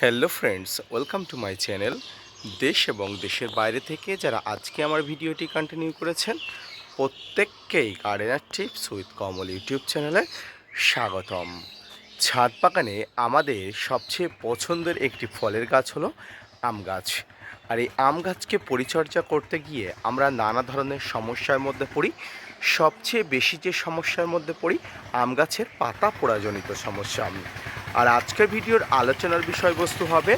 Hello friends welcome to my channel দেশ এবং দেশের বাইরে থেকে যারা আজকে আমার ভিডিওটি কন্টিনিউ করেছেন, প্রত্যেককেই gardener tips with Kamal YouTube চ্যানেলে স্বাগতম। ছাদ বাগানে আমাদের সবচেয়ে পছন্দের একটি ফলের গাছ হলো আম গাছ। আর এই আম গাছকে পরিচর্যা করতে গিয়ে আমরা নানা ধরনের সমস্যার মধ্যে পড়ি সবচেয়ে বেশি যে সমস্যার মধ্যে পড়ি, আম গাছের পাতা পোড়াজনিত সমস্যা আমি। আর আজকের ভিডিওর আলোচনার বিষয়বস্তু হবে,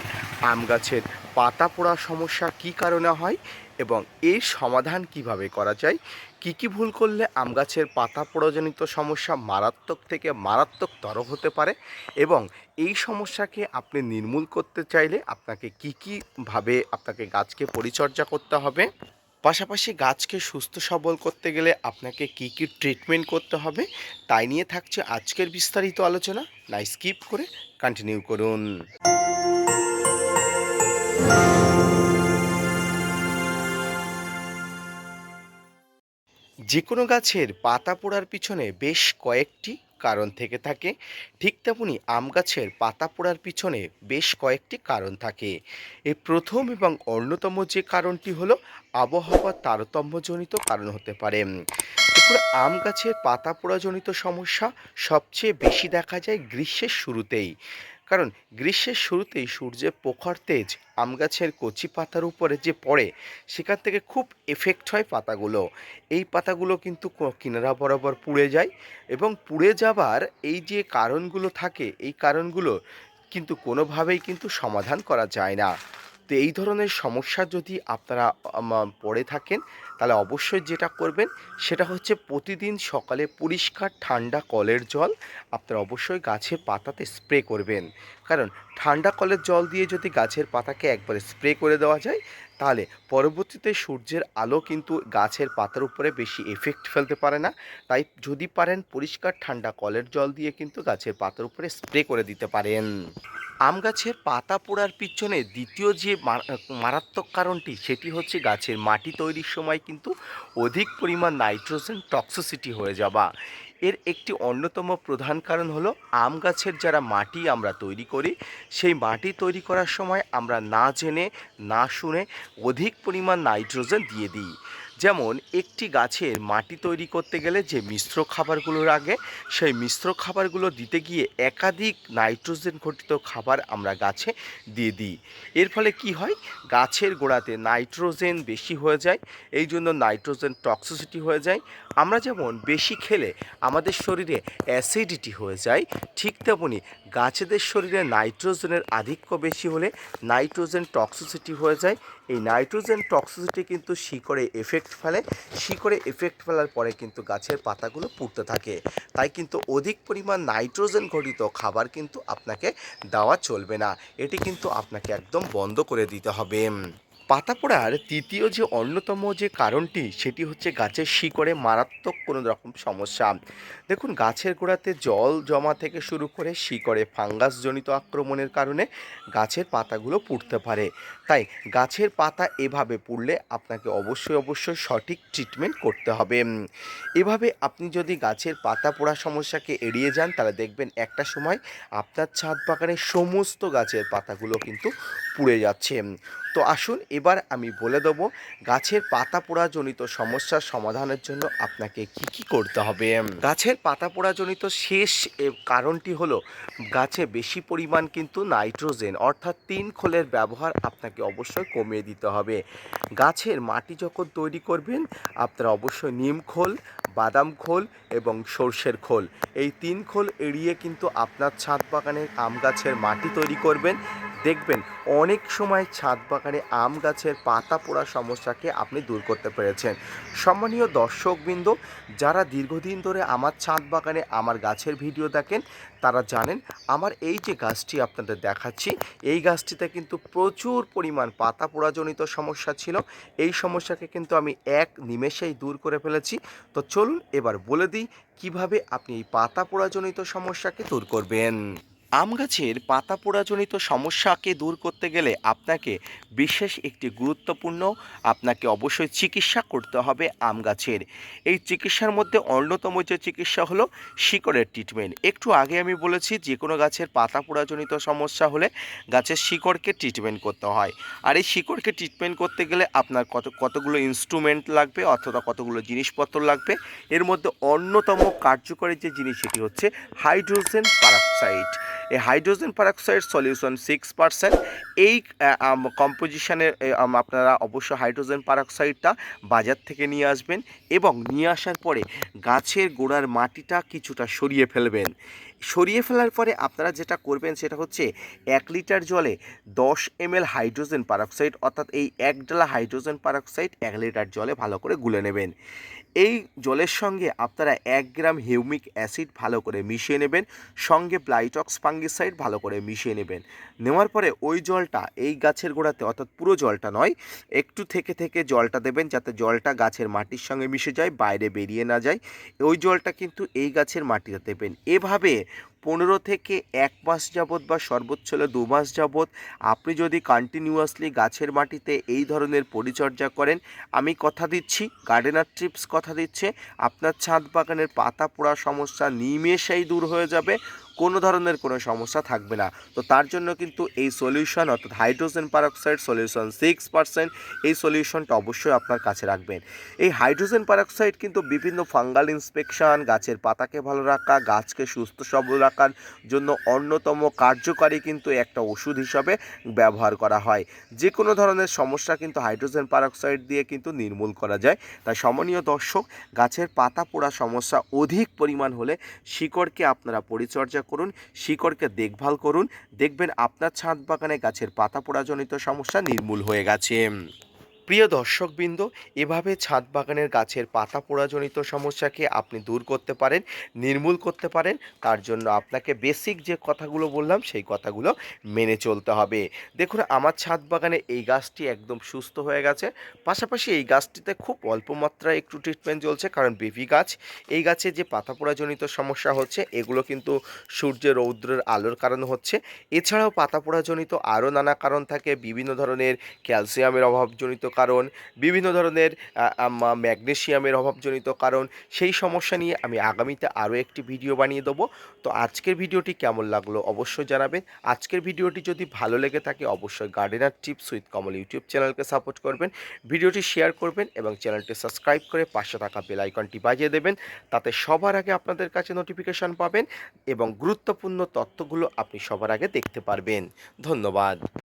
আম গাছের পাতা পোড়া সমস্যা কী কারণে হয় এবং এর সমাধান কীভাবে করা যায়, কি কি ভুল করলে আম গাছের পাতা পোড়াজনিত সমস্যা মারাত্মক থেকে মারাত্মকতর হতে পারে এবং এই সমস্যাকে আপনি নির্মূল করতে চাইলে আপনাকে কী কীভাবে আপনাকে গাছকে পরিচর্যা করতে হবে পাশাপাশি গাছকে সুস্থ সবল করতে গেলে আপনাকে কি কি ট্রিটমেন্ট করতে হবে, তাই নিয়ে থাকছে আজকের বিস্তারিত আলোচনা। না স্কিপ করে কন্টিনিউ করুন। যে কোনো গাছের পাতা পোড়ার পিছনে বেশ কয়েকটি কারণ থেকে থাকে। ঠিক তেমনি আম গাছের পাতা পোড়ার পিছনে বেশ কয়েকটি কারণ থাকে। এই প্রথম এবং অন্যতম যে কারণটি হলো আবহাওয়ার তারতম্যজনিত কারণ হতে পারে। দেখুন আম গাছের পাতা পোড়াজনিত সমস্যা সবচেয়ে বেশি দেখা যায় গ্রীষ্মের শুরুতেই। কারণ গ্রীষ্মের শুরুতেই সূর্যের প্রখর তেজ আম গাছের কচি পাতার উপরে যে পড়ে, সেখান থেকে খুব এফেক্ট হয় পাতাগুলো। এই পাতাগুলো কিন্তু কিনারা বরাবর পুড়ে যায় এবং পুড়ে যাবার এই যে কারণগুলো থাকে, এই কারণগুলো কিন্তু কোনোভাবেই কিন্তু সমাধান করা যায় না। তো এই ধরনের সমস্যা যদি আপনারা পড়ে থাকেন, তাহলে অবশ্যই যেটা করবেন, সেটা হচ্ছে প্রতিদিন সকালে পরিষ্কার ঠান্ডা কলের জল আপনারা অবশ্যই গাছের পাতাতে স্প্রে করবেন। কারণ ঠান্ডা কলের জল দিয়ে যদি গাছের পাতাকে একবারে স্প্রে করে দেওয়া যায়, তাহলে পরবর্তীতে সূর্যের আলো কিন্তু গাছের পাতার উপরে বেশি এফেক্ট ফেলতে পারে না। তাই যদি পারেন পরিষ্কার ঠান্ডা কলের জল দিয়ে কিন্তু গাছের পাতার উপরে স্প্রে করে দিতে পারেন। আম গাছের পাতা পোড়ার পিছনে দ্বিতীয় যে মারাত্মক কারণটি, সেটি হচ্ছে গাছের মাটি তৈরির সময় কিন্তু অধিক পরিমাণ নাইট্রোজেন টক্সিসিটি হয়ে যাওয়া। এর একটি অন্যতম প্রধান কারণ হলো আম গাছের যারা মাটি আমরা তৈরি করি, সেই মাটি তৈরি করার সময় আমরা না জেনে, না শুনে অধিক পরিমাণ নাইট্রোজেন দিয়ে দিই। যেমন একটি গাছের মাটি তৈরি করতে গেলে যে মিশ্র খাবারগুলো লাগে সেই মিশ্র খাবারগুলো দিতে গিয়ে একাধিক নাইট্রোজেন ঘটিত খাবার আমরা গাছে দিয়ে দিই। এর ফলে কি হয়? গাছের গোড়াতে নাইট্রোজেন বেশি হয়ে যায় এই জন্য নাইট্রোজেন টক্সিসিটি হয়ে যায়। আমরা যেমন বেশি খেলে আমাদের শরীরে অ্যাসিডিটি হয়ে যায়, ঠিক তেমনি গাছেদের শরীরে নাইট্রোজেনের আধিক্য বেশি হলে নাইট্রোজেন টক্সিসিটি হয়ে যায় এই নাইট্রোজেন টক্সিসিটি কিন্তু শিকড়ে এফেক্ট ফেলে। শিকড়ে এফেক্ট ফেলার পরে কিন্তু গাছের পাতাগুলো পুড়তে থাকে। তাই কিন্তু অধিক পরিমাণ নাইট্রোজেন ঘটিত খাবার কিন্তু আপনাকে দেওয়া চলবে না। এটি কিন্তু আপনাকে একদম বন্ধ করে দিতে হবে। পাতা পোড়ার তৃতীয় যে অন্যতম যে কারণটি, সেটি হচ্ছে গাছের শিকড়ে মারাত্মক কোনো রকম সমস্যা। দেখুন, গাছের গোড়াতে জল জমা থেকে শুরু করে শিকড়ে ফাঙ্গাসজনিত আক্রমণের কারণে গাছের পাতাগুলো পুড়তে পারে। তাই গাছের পাতা এভাবে পুড়লে আপনাকে অবশ্যই অবশ্যই সঠিক ট্রিটমেন্ট করতে হবে। এভাবে আপনি যদি গাছের পাতা পোড়া সমস্যাকে এড়িয়ে যান, তাহলে দেখবেন একটা সময় আপনার ছাদ বাগানের সমস্ত গাছের পাতাগুলো কিন্তু পুড়ে যাচ্ছে। তো আসুন এবার আমি বলে দেবো গাছের পাতা পোড়াজনিত সমস্যার সমাধানের জন্য আপনাকে কি কি করতে হবে। গাছের পাতা পোড়াজনিত শেষ কারণটি হলো, গাছে বেশি পরিমাণ কিন্তু নাইট্রোজেন অর্থাৎ তিন খোলের ব্যবহার আপনাকে অবশ্যই কমিয়ে দিতে হবে। গাছের মাটি যখন তৈরি করবেন, আপনারা অবশ্যই নিম খোল, বাদাম খোল এবং সর্ষের খোল। এই তিন খোল এড়িয়ে কিন্তু আপনার ছাদ বাগানের আম গাছের মাটি তৈরি করবেন দেখবেন অনেক সময় ছাদ বাগানে আম গাছের পাতা পোড়া সমস্যাকে আপনি দূর করতে পেরেছেন। সম্মানীয় দর্শকবৃন্দ, যারা দীর্ঘদিন ধরে আমার ছাদ বাগানে আমার গাছের ভিডিও দেখেন, তারা জানেন আমার এই যে গাছটি আপনাদের দেখাচ্ছি, এই গাছটিতে কিন্তু প্রচুর পরিমাণ পাতা পোড়াজনিত সমস্যা ছিল। এই সমস্যাকে কিন্তু আমি এক নিমেষেই দূর করে ফেলেছি। তো চলুন এবার বলে দিই, কীভাবে আপনি এই পাতা পোড়াজনিত সমস্যাকে দূর করবেন? আম গাছের পাতা পোড়াজনিত সমস্যাকে দূর করতে গেলে আপনাকে বিশেষ একটি গুরুত্বপূর্ণ আপনাকে অবশ্যই চিকিৎসা করতে হবে আম গাছের। এই চিকিৎসার মধ্যে অন্যতম যে চিকিৎসা হলো শিকড়ের ট্রিটমেন্ট একটু আগে আমি বলেছি যে কোনো গাছের পাতা পোড়াজনিত সমস্যা হলে গাছের শিকড়কে ট্রিটমেন্ট করতে হয়। আর এই শিকড়কে ট্রিটমেন্ট করতে গেলে আপনার কত, কতগুলো ইনস্ট্রুমেন্ট লাগবে অথবা কতগুলো জিনিসপত্র লাগবে। এর মধ্যে অন্যতম কার্যকরী যে জিনিস সেটি হচ্ছে হাইড্রোজেন পারক্সাইড এই hydrogen peroxide solution six percent এই কম্পোজিশনের আপনারা অবশ্য হাইড্রোজেন পারক্সাইডটা বাজার থেকে নিয়ে আসবেন এবং নিয়ে আসার পরে গাছের গোড়ার মাটিটা কিছুটা সরিয়ে ফেলবেন। সরিয়ে ফেলার পরে আপনারা যেটা করবেন সেটা হচ্ছে এক লিটার জলে দশ এম হাইড্রোজেন পারক্সাইড অর্থাৎ এই এক ডালা হাইড্রোজেন পারক্সাইড এক লিটার জলে ভালো করে গুলে নেবেন। এই জলের সঙ্গে আপনারা এক গ্রাম হিউমিক অ্যাসিড ভালো করে মিশিয়ে নেবেন। সঙ্গে ব্লাইটক্স ফাঙ্গিসাইড ভালো করে মিশিয়ে নেবেন। নেওয়ার পরে ওই জলটা, এই গাছের গোড়াতে, অর্থাৎ পুরো জলটা নয়, একটু থেকে থেকে জলটা দেবেন যাতে জলটা গাছের মাটির সঙ্গে মিশে যায়, বাইরে বেরিয়ে না যায়। ওই জলটা কিন্তু এই গাছের মাটিতে দেবেন। এভাবে পনেরো থেকে এক মাস যাবৎ বা সর্বোচ্চ হলে দু মাস যাবৎ আপনি যদি কন্টিনিউয়াসলি গাছের মাটিতে এই ধরনের পরিচর্যা করেন, আমি কথা দিচ্ছি গার্ডেনার ট্রিপস কথা দিচ্ছে, আপনার ছাদ বাগানের পাতা পোড়া সমস্যা নিমেষেই দূর হয়ে যাবে। কোনো ধরনের কোনো সমস্যা থাকবে না। তো তার জন্য কিন্তু এই সলিউশন অর্থাৎ hydrogen peroxide solution six percent এই সলিউশনটা অবশ্যই আপনার কাছে রাখবেন। এই হাইড্রোজেন পারক্সাইড কিন্তু বিভিন্ন ফাঙ্গাল ইন্সপেকশন গাছের পাতাকে ভালো রাখা, গাছকে সুস্থ সবল রাখার জন্য অন্যতম কার্যকারী কিন্তু একটা ওষুধ হিসাবে ব্যবহার করা হয়। যে কোনো ধরনের সমস্যা কিন্তু হাইড্রোজেন পারক্সাইড দিয়ে কিন্তু নির্মূল করা যায়। তাই সমনীয় দর্শক, গাছের পাতা পোড়া সমস্যা অধিক পরিমাণ হলে শিকড়কে আপনারা পরিচর্যা করুন, শিকড়কে দেখভাল করুন। দেখবেন আপনার ছাদ বাগানে গাছের পাতা পোড়াজনিত সমস্যা নির্মূল হয়ে গেছে। প্রিয় দর্শকবৃন্দ, এভাবে ছাদ বাগানের গাছের পাতা পোড়াজনিত সমস্যাকে আপনি দূর করতে পারেন, নির্মূল করতে পারেন, তার জন্য আপনাকে বেসিক যে কথাগুলো বললাম, সেই কথাগুলো মেনে চলতে হবে। দেখুন, আমার ছাদ বাগানে এই গাছটি একদম সুস্থ হয়ে গেছে। পাশাপাশি এই গাছটিতে খুব অল্প মাত্রায় একটু ট্রিটমেন্ট চলছে, কারণ বেবি গাছ। এই গাছে যে পাতা পোড়াজনিত সমস্যা হচ্ছে, এগুলো কিন্তু সূর্যের রৌদ্রের আলোর কারণে হচ্ছে। এছাড়াও পাতা পোড়াজনিত আরও নানা কারণ থাকে, বিভিন্ন ধরনের ক্যালসিয়ামের অভাবজনিত কারণ, বিভিন্ন ধরনের ম্যাগনেশিয়ামের অভাবজনিত কারণ, সেই সমস্যা নিয়ে আমি আগামীতে আরও একটি ভিডিও বানিয়ে দেবো। তো আজকের ভিডিওটি কেমন লাগল অবশ্যই জানাবেন। আজকের ভিডিওটি যদি ভালো লেগে থাকে অবশ্যই gardener tips with Kamal YouTube চ্যানেলকে সাপোর্ট করবেন, ভিডিওটি শেয়ার করবেন এবং চ্যানেলটি সাবস্ক্রাইব করে পাশে থাকা বেল আইকনটি বাজিয়ে দেবেন, তাতে সবার আগে আপনাদের কাছে নোটিফিকেশন পাবেন এবং গুরুত্বপূর্ণ তথ্যগুলো আপনি সবার আগে দেখতে পারবেন। ধন্যবাদ।